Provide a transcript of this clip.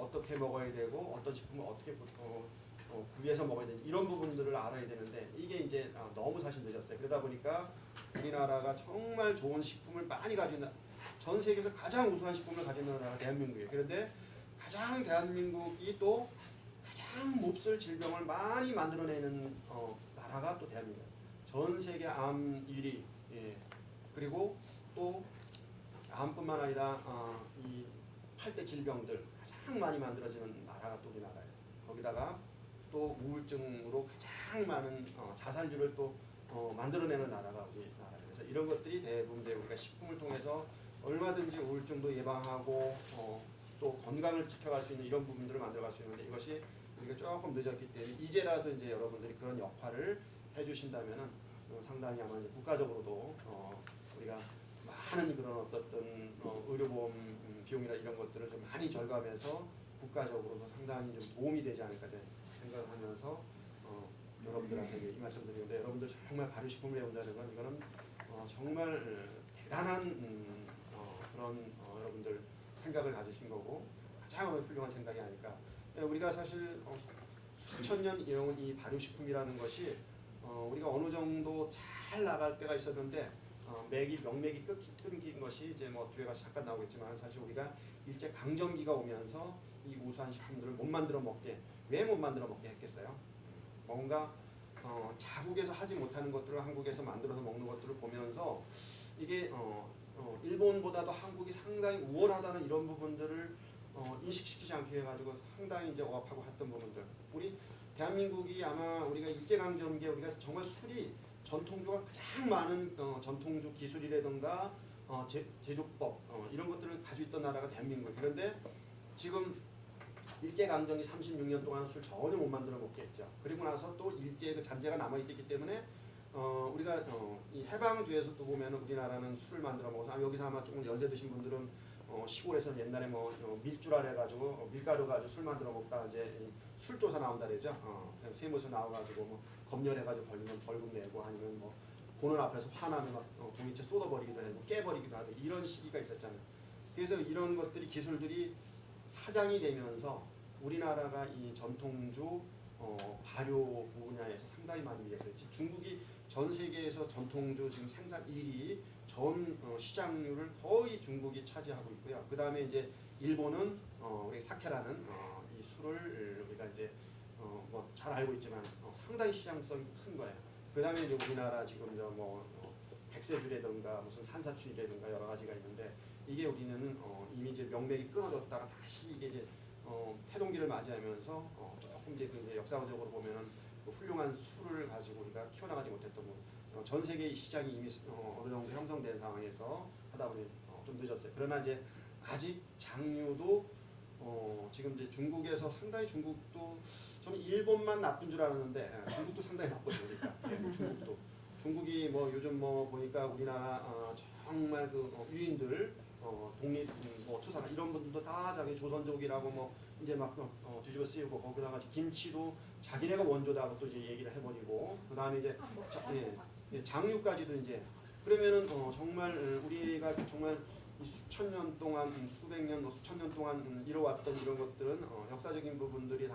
어떻게 먹어야 되고 어떤 식품을 어떻게 어, 어, 구비해서 먹어야 되는 이런 부분들을 알아야 되는데 이게 이제 아, 너무 사실 늦었어요. 그러다 보니까 우리나라가 정말 좋은 식품을 많이 있는 전 세계에서 가장 우수한 식품을 있는 나라가 대한민국이에요. 그런데 가장 대한민국이 또 가장 몹쓸 질병을 많이 만들어내는 어, 나라가 또 대한민국이에요. 전 세계 암 1위 예. 그리고 또 암뿐만 아니라 어, 이 8대 질병들 가장 많이 만들어지는 나라가 또 우리나라예요. 거기다가 또 우울증으로 가장 많은 어, 자살률을 또 어, 만들어내는 나라가 우리나라예요. 그래서 이런 것들이 대부분 우리가 식품을 통해서 얼마든지 우울증도 예방하고 어, 또 건강을 지켜갈 수 있는 이런 부분들을 만들어갈 수 있는데 이것이 우리가 조금 늦었기 때문에 이제라도 이제 여러분들이 그런 역할을 해주신다면은 어, 상당히 아마 국가적으로도 어, 우리가 많은 그런 어떤 어, 의료보험 음, 비용이나 이런 것들을 좀 많이 절감해서 국가적으로도 상당히 좀 도움이 되지 않을까 생각을 하면서 어, 여러분들한테 이 말씀 드리는데 여러분들 정말 발효식품을 배운다는 건 이거는 어, 정말 어, 대단한 음, 어, 그런 어, 여러분들 생각을 가지신 거고 가장 훌륭한 생각이 아닐까. 예, 우리가 사실 어, 수천 년 이어온 이 발효식품이라는 것이 어, 우리가 어느 정도 잘 나갈 때가 있었는데 어, 맥이 명맥이 끊긴 것이 이제 뭐 뒤에가 잠깐 나오겠지만 사실 우리가 일제 강점기가 오면서 이 우수한 식품들을 못 만들어 먹게 왜 못 만들어 먹게 했겠어요? 뭔가 어, 자국에서 하지 못하는 것들을 한국에서 만들어서 먹는 것들을 보면서 이게 어, 어, 일본보다도 한국이 상당히 우월하다는 이런 부분들을 어, 인식시키지 않게 해가지고 상당히 이제 억압하고 했던 부분들. 우리 대한민국이 아마 우리가 일제강점기에 우리가 정말 술이 전통주가 가장 많은 어, 전통주 기술이라든가 어, 제, 제조법 어, 이런 것들을 가지고 있던 나라가 대한민국. 그런데 지금 일제강점기 36년 동안 술 전혀 못 만들어 먹겠죠. 그리고 나서 또 일제의 그 잔재가 남아 있었기 때문에 어, 우리가 어, 이 해방주에서 또 보면 우리나라는 술을 만들어 먹어서 아, 여기서 아마 조금 연세 드신 분들은 어, 시골에서 옛날에 뭐 어, 밀주라 해가지고 어, 밀가루 가지고 술 만들어 먹다 이제 이 술조사 나온다 그러죠. 어, 세무서 나와가지고 뭐 검열해가지고 걸리면 벌금 내고 아니면 뭐 보는 앞에서 화나면 막 어, 종이채 쏟아버리기도 하고 깨버리기도 하고 이런 시기가 있었잖아요. 그래서 이런 것들이 기술들이 사장이 되면서 우리나라가 이 전통주 어, 발효 분야에서 상당히 많이. 지금 중국이 전 세계에서 전통주 지금 생산 1위 전 어, 시장률을 거의 중국이 차지하고 있고요. 그 다음에 이제 일본은 어, 우리 사케라는 어, 이 술을 우리가 이제 어, 뭐잘 알고 있지만 어, 상당히 시장성이 큰 거예요. 그 다음에 이제 우리나라 지금 저뭐 어, 백세주라든가 무슨 산사추라든가 여러 가지가 있는데 이게 우리는 어, 이미 이제 명맥이 끊어졌다가 다시 이게 이제 어, 태동기를 맞이하면서 어, 조금 이제, 그 역사적으로 보면은 가지고 우리가 키워나가지 못했던 뭐, 어, 전 세계의 시장이 이미 어, 어느 정도 형성된 상황에서 하다 보니 어, 좀 늦었어요. 그러나 이제 아직 장류도 어, 지금 이제 중국에서 상당히 중국도 저는 일본만 나쁜 줄 알았는데 예, 중국도 상당히 나쁘죠, 그러니까 예, 중국도 중국이 뭐 요즘 뭐 보니까 우리나라 어, 정말 그 어, 유인들 어, 독립 음, 뭐 추사나 이런 분들도 다 자기 조선족이라고 뭐 이제 막 어, 뒤집어 쓰이고 거기다가 이제 김치도 자기네가 원조다고 또 이제 얘기를 해버리고 그 다음에 이제 자, 예, 예, 장류까지도 이제 그러면은 어, 정말 어, 우리가 정말 이 수천 년 동안 음, 수백 년, 뭐 수천 년 동안 음, 이뤄왔던 이런 것들은 어, 역사적인 부분들이 다